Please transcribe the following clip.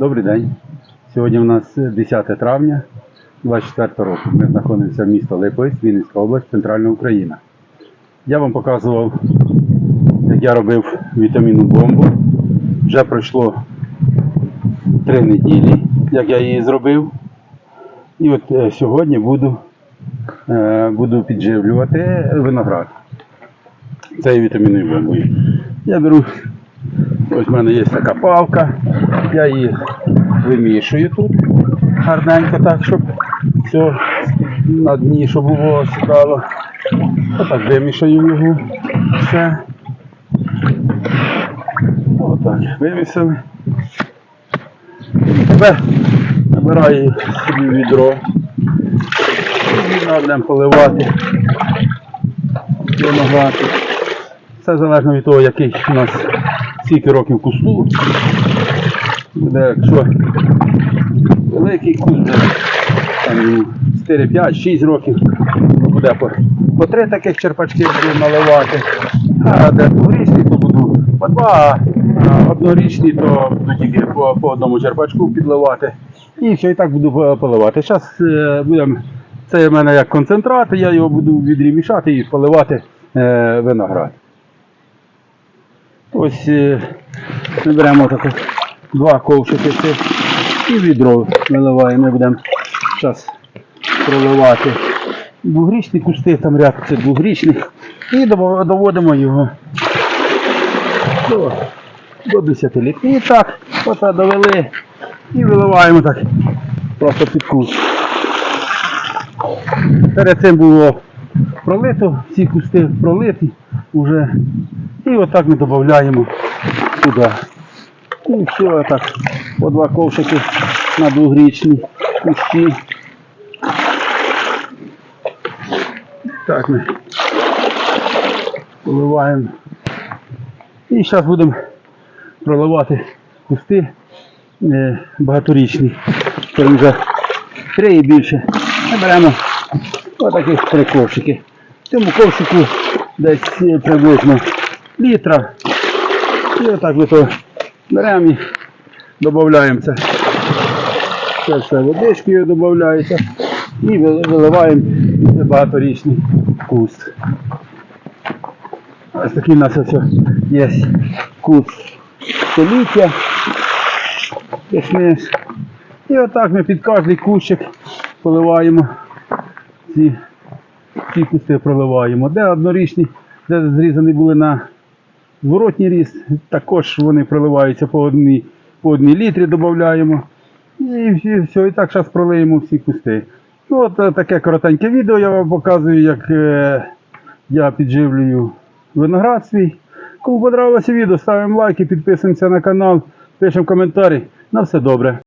Добрий день. Сьогодні у нас 10 травня 24 року. Ми знаходимося в місто Липець, Вінницька область, Центральна Україна. Я вам показував, як я робив вітамінну бомбу. Вже пройшло 3 неділі, як я її зробив. І от е, сьогодні буду, е, буду підживлювати виноград цією вітамінною бомбою. Я беру Ось в мене є така палка, я її вимішую тут гарненько так, щоб все на дні, щоб було сідало. Отак вимішаю його все. Отак, вимісили. Тепер набираю собі відро. Будемо поливати виноград. Це залежно від того, який у нас скільки років кусту. Буде, якщо великий куст, буде, там, 4, 5, 6 років, буде по, по 3 таких черпачки буду наливати. А де двохрічні, то буду по два, а однорічні, то буду тільки по, по одному черпачку підливати. І все, і так буду поливати. Зараз будемо. Це в мене як концентрат, я його буду в відрі мішати і поливати е, виноград. Ось е, беремо тако два ковшики цих і відро виливаємо. Ми будемо зараз проливати двогрічні кусти, там ряд це двогрічних. І доводимо його до, до 10 літрів. І так, ота довели і виливаємо так просто під куст. Перед цим було пролито, всі кусти пролиті вже. І отак ми додаємо туди. І все так. По два ковшики на двогрічні кусти. Так ми поливаємо. І зараз будемо проливати кусти е, багаторічні. Це вже три і більше. Ми беремо отаких три ковшики. В цьому ковшику десь е, приблизно літра. І отак ми то беремо додаємо це. Це все водичкою додається і виливаємо багаторічний куст. Ось такий у нас ось є куст століття. І отак ми під кожний кущик поливаємо ці, ці кусти проливаємо. Де однорічні, де зрізані були на зворотній ріст, також вони проливаються по одній, по одній літрі додаємо. І, і все, і так зараз пролиємо всі кусти. Ну, от е, таке коротеньке відео я вам показую, як е, я підживлюю виноград свій. Кому подобалося відео, ставимо лайки, підписуємося на канал, пишемо коментарі. На все добре.